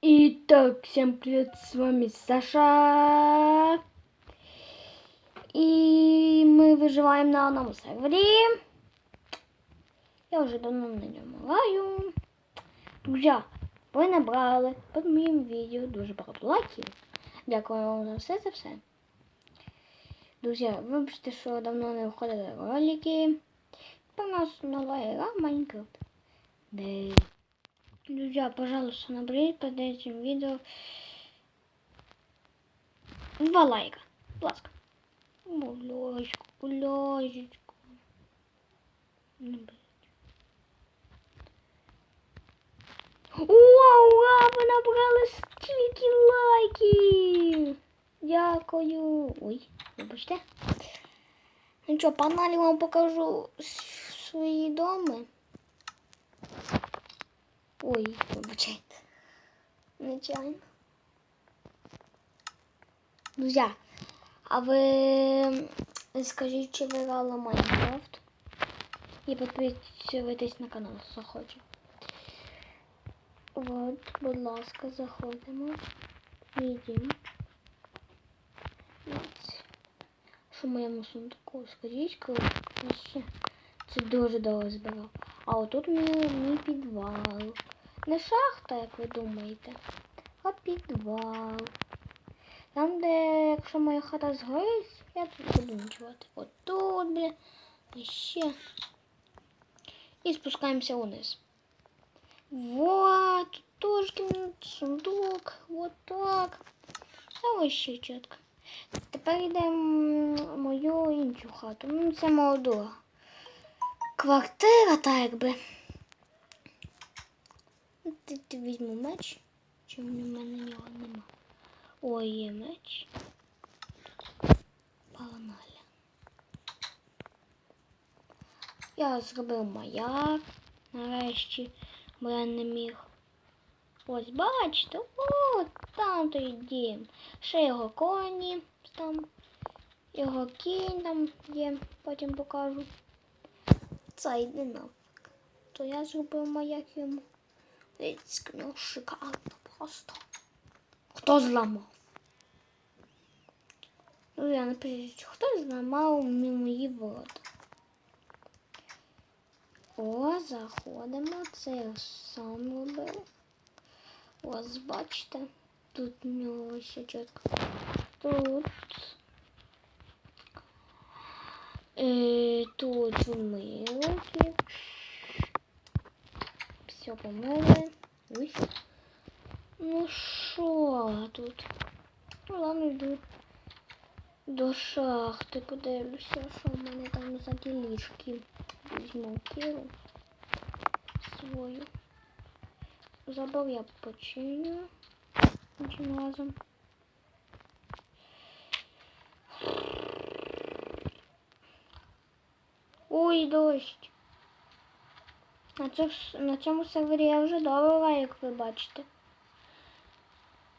Итак, всем привет, с вами Саша. И мы выживаем на одном сервере. Я уже давно на ньому граю. Друзья, ви набрали під моїм відео дуже багато лайків. Дякую вам за все за все. Друзья, вибачте, що давно не виходили ролики. Про нас нова игра Майнкрафт. Да. Друзья, пожалуйста, наберите под этим видео два лайка. Ласка. Булочку, булочку. Наберіть. Ура! Ви набрали стільки лайків! Дякую. Ой, вибачте. Ну що, погнали вам покажу с- свої доми. Ой, вибачайте. Нечайно. Друзья, а ви скажіть, чи ви Майнкрафт? І підписуйтесь на канал, хто хоче. От, будь ласка, заходимо. Їдемо. Ось. Що в моєму сундуку? Скажіть, коли ще. Це дуже довго збирав. А отут мій, мій підвал. Не шахта, як ви думаєте, а підвал. Там, де якщо моя хата згорить, я тут буду ночувати. От тут, бля, і ще. І спускаємося вниз. Вот, тут сундук, вот так. Та ось ще чітко. Тепер йдемо мою іншу хату. Ну, це молоду. Квартира, так якби. Тут візьму меч. Чи в мене його нема? Ой, є меч. Погнали. Я зробив маяк. Нарешті, бо я не міг. Ось бачите, о, там той дім. Ще його коні там. Його кінь там є, потім покажу. Це йде нафиг. То я зробив маяк йому. Ну шикарно просто. Хто зламав? Ну, я напишіть, хто зламав мої ворота. О, заходимо. Це я сам робив. Ось бачите. Тут у нього ще. Тут. Е, тут милки. Все помили. Ой. Ну що тут? Ну ладно, йду до шахти, подивлюся, що в мене там за ділішки. Візьму кіру свою. Забав я починю іншим разом. Ой, дощ. На, цьому, на цьому сервері я вже довго, як ви бачите.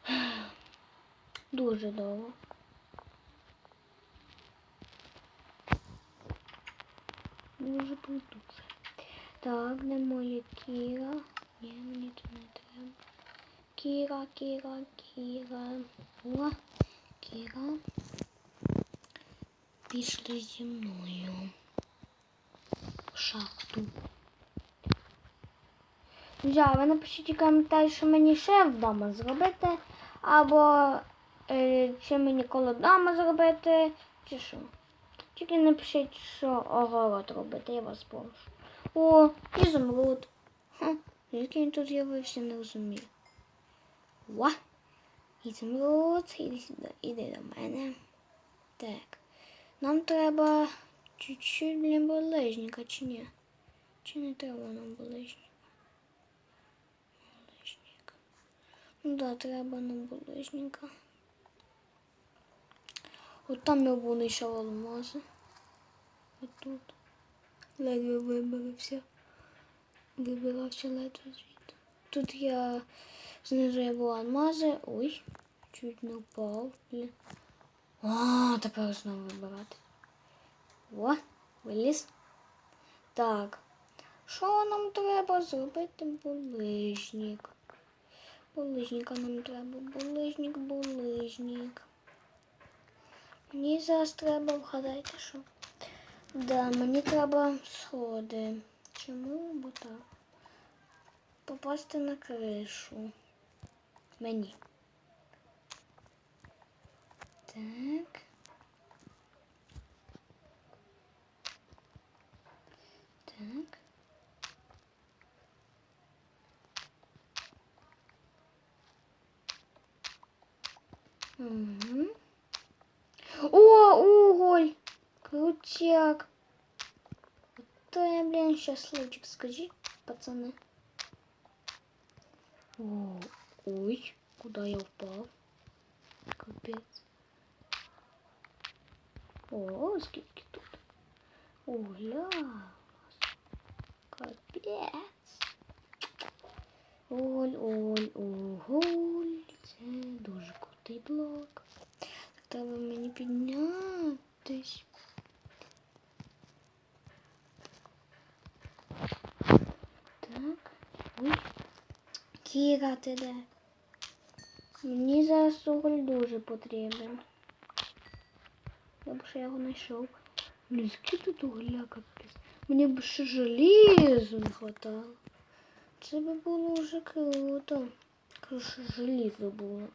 Дуже довго. Дуже дуже. Так, де моя Кіра? Ні, мені це не треба. Кіра, Кіра, Кіра. О, Кіра. Пішли зі мною. В шахту. Друзі, ви напишіть у коментарі, що мені ще вдома зробити, або е, чи мені коло вдома зробити, чи що. Тільки напишіть, що огород робити, я вас прошу. О, ізумруд. Ха, звідки він тут з'явився, не розумію. Ва! Ізумруд, іди іди до мене. Так. Нам треба чуть-чуть для болежника, чи ні? Чи не треба нам болежника? Болежник. Ну да, треба нам болежника. От там я був знайшов алмази. От тут. Ледве вибрався. Вибирався ледве звідти. Тут я знизу я була алмази. Ой, чуть не впав. А, тепер знову вибирати. О, виліз. Так. Що нам треба зробити булижник? Булижника нам треба. Булижник, булижник. Мені зараз треба вгадайте, що. Да, мені треба сходи. Чому? Бо так. Попасти на кришу. Мені. Так. Так. Угу. О, уголь! Крутяк! То я, блин, счастливчик, скажи, пацаны. О, ой, куда я упал? Капец. О, скидки тут. Угля. Капец. Оль, оль, оголь. Це дуже крутий блок. Так треба мені піднятись. Так. Ой. Кіра, ти де? Мені зараз уголь дуже потрібен. Я б ще його знайшов. Блін, скільки тут угля капець. Мені б ще желізу не хватало. Це би було вже круто. Короче, желізо було.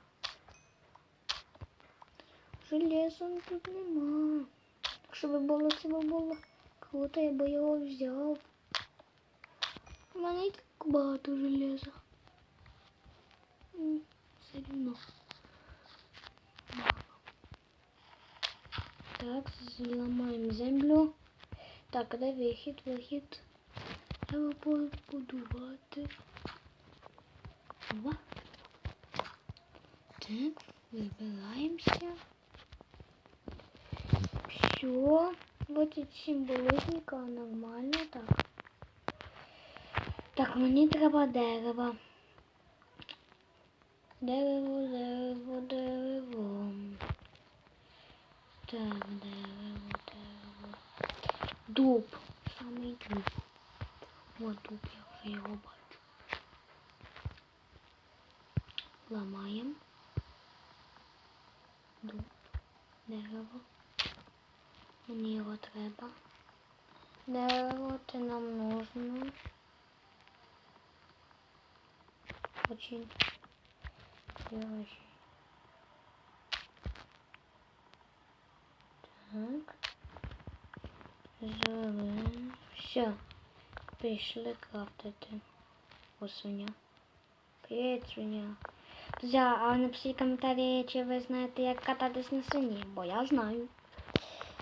Железа тут нема. Якщо би було, це би було круто, я би його взяв. У мене і так багато железа. М, Все рівно. Мало. Так, зламаємо землю. Так, а де вихід, вихід. Треба побудувати. О. Так, вибираємося. Все. 27 булыжника, нормально так. Так, мені треба дерево. Дерево, дерево, дерево. Так, дерево. Дуб. Самий дуб. О, дуб, я вже його бачу. Ламаємо. Дуб. Дерево. Мені його треба. Дерево це нам нужно. Очень. Очень. Так. Зелень. Все. Пішли крафтити. О, свиня. Привіт, свиня. Друзі, а напишіть коментарі, чи ви знаєте, як кататись на свині, бо я знаю.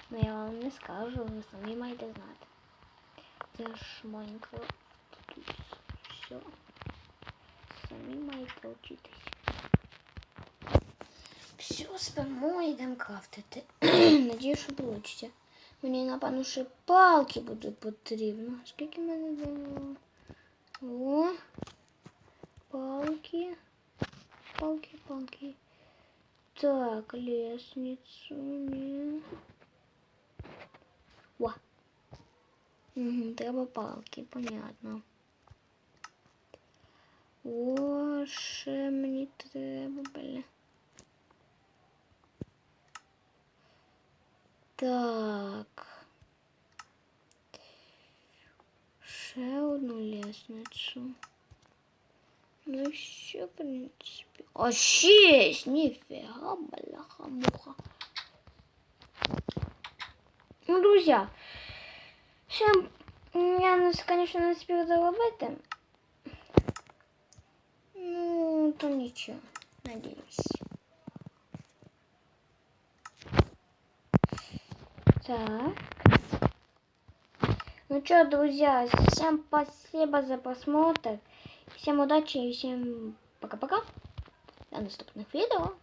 Ну я вам не скажу, ви самі маєте знати. Це ж. Тут все. Самі маєте вчитись. Все, спимо, йдемо крафтити. Надію, що вийде. Мені, напевно, ще палки будуть потрібно. Скільки в мене було? О, палки. Палки, палки. Так, лестницу. Ні. О. Угу, треба палки, понятно. О, ще мені треба, бля. Так. Ще одну лестницю. Ну все, в принципе. А шесть! Нифига, бляха-муха. Ну, друзья, ще я, ну, конечно, не спів заробити. Ну, то нічого, надіюсь. Так. Ну что, друзья, всем спасибо за просмотр. Всем удачи и всем пока-пока. До наступных видео.